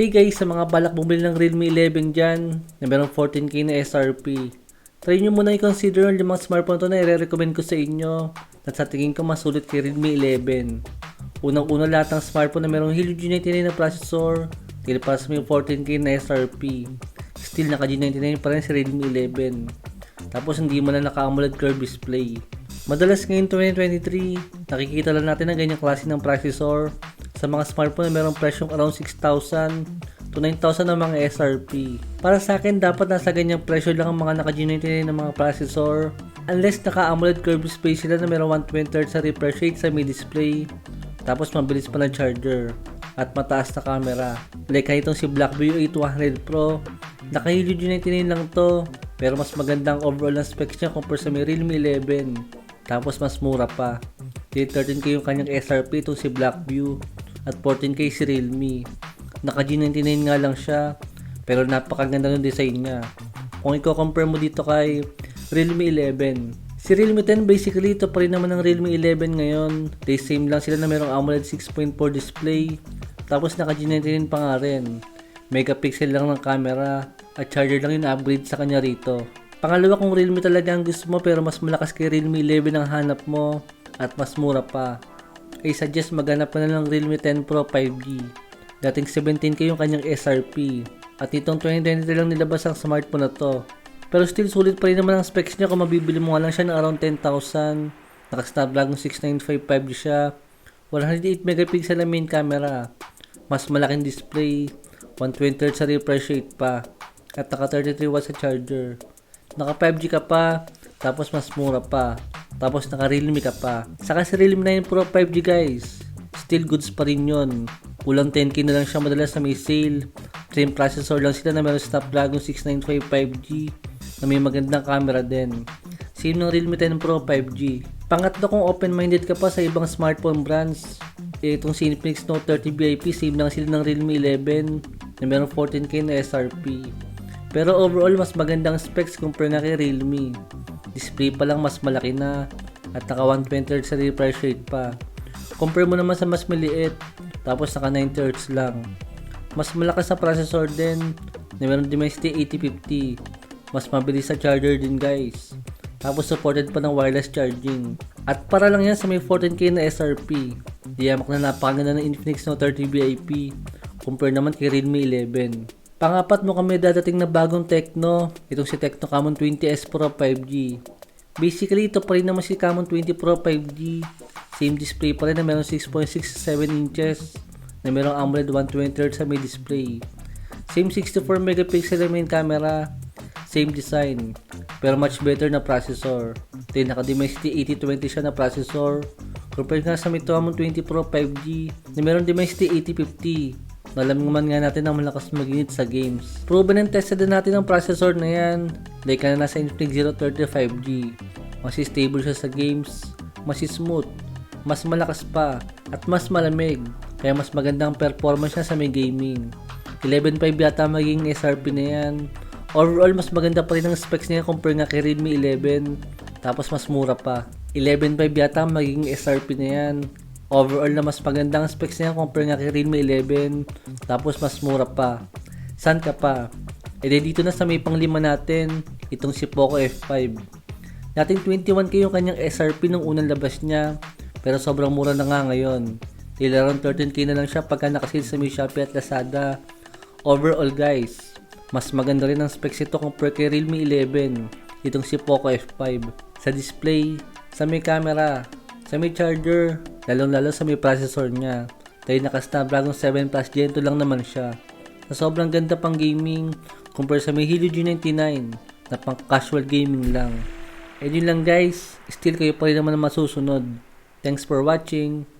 Hey guys, sa mga balak bumili ng Realme 11 dyan, na meron 14k na SRP, try nyo muna i-consider ang limang smartphone to na i-recommend ko sa inyo at sa tingin ko mas sulit kay Realme 11. Unang-una lahat ng smartphone na merong Helio G99 na processor, para sa may 14k na SRP. Still naka G99 pa rin si Realme 11. Tapos hindi mo na naka-AMOLED curved display. Madalas ngayon 2023, nakikita lang natin ang ganyang klase ng processor sa mga smartphone na merong presyong around 6,000 to 9,000 na mga SRP. Para sa akin, dapat nasa ganyang presyo lang ang mga naka-G99 na mga processor unless naka-AMOLED curved display sila na merong 120Hz sa refresh rate sa mid display tapos mabilis pa ng charger at mataas na camera. Like itong si BlackView A200 Pro, naka-Helio G99 lang to pero mas magandang overall ang specs niya compare sa may Realme 11. Tapos mas mura pa. Di 13k yung kanyang SRP itong si Blackview at 14k si Realme. Naka G99 nga lang siya pero napakaganda ng design niya. Kung i-compare mo dito kay Realme 11, si Realme 10 basically ito pa rin naman ng Realme 11 ngayon. They same lang sila na merong AMOLED 6.4 display tapos naka G99 pa nga rin. Megapixel lang ng camera at charger lang yung upgrade sa kanya rito. Pangalawa kung Realme talaga ang gusto mo pero mas malakas kay Realme 11 ang hanap mo at mas mura pa. Ay suggest maghanap ka na ng Realme 10 Pro 5G. Dating 17k yung kanyang SRP. At itong 2023 lang nilabas ang smartphone na to. Pero still sulit pa rin naman ang specs niya kung mabibili mo nga lang siya ng around 10,000. Naka Snapdragon 695 5G siya. 108 megapixel ang main camera. Mas malaking display. 120Hz sa refresh rate pa. At naka 33 watts sa charger. Naka 5G ka pa. Tapos mas mura pa. Tapos naka Realme ka pa. Saka si Realme 9 Pro 5G guys. Still goods pa rin yun. Kulang 10k na lang siya madalas na may sale. Same processor lang sila na meron Snapdragon 695 5G na may magandang camera din. Same ng Realme 10 Pro 5G. Pangatlo kung open-minded ka pa sa ibang smartphone brands, eh, itong Infinix Note 30 VIP, same lang sila ng Realme 11 na meron 14k na SRP. Pero overall, mas magandang specs compare na kay Realme. Display pa lang mas malaki na at naka 120Hz sa refresh rate pa. Compare mo naman sa mas maliit, tapos naka 90Hz lang. Mas malakas sa processor din, na meron Dimensity 8050. Mas mabilis sa charger din guys. Tapos supported pa ng wireless charging. At para lang yan sa may 14k na SRP. Diyamak na napakaganda ng Infinix Note 30 VIP. Compare naman kay Realme 11. Pangapat mo kami dadating na bagong Tecno. Itong si Tecno Camon 20S Pro 5G. Basically, ito pa rin naman si Camon 20 Pro 5G. Same display pa rin na meron 6.67 inches na merong AMOLED 120Hz sa may display. Same 64 megapixel na main camera. Same design. Pero much better na processor. Then naka Dimensity 8020 siya na processor. Compared nga sa may Camon 20 Pro 5G na meron Dimensity 8050 Alam naman nga natin ang malakas mag-init sa games. Proven and tested din natin ang processor na yan. Like na nasa Infinix 030 5G. Mas stable siya sa games. Mas smooth. Mas malakas pa. At mas malamig. Kaya mas magandang performance niya sa may gaming. 11.5 yata magiging SRP na yan. Overall, mas maganda pa rin ang specs niya compare nga kay Redmi 11. Tapos mas mura pa. 11.5 yata magiging SRP na yan. Overall na mas maganda ang specs niya compare nga kay Realme 11. Tapos mas mura pa. San ka pa? E de dito na sa may panglima natin, itong si Poco F5. Dating 21k yung kanyang SRP nung unang labas niya. Pero sobrang mura na nga ngayon. Dahil around 13k na lang siya pagka nakasale sa may Shopee at Lazada. Overall guys, mas maganda rin ang specs ito compare kay Realme 11. Itong si Poco F5. Sa display, sa may camera, sa may charger, lalong lalo sa may processor niya. Dahil naka Snapdragon 7 Plus Gen 2 lang naman siya. Na sobrang ganda pang gaming compare sa may Helio G99 na pang casual gaming lang. And yun lang guys, still kayo pa rin naman ang masusunod. Thanks for watching.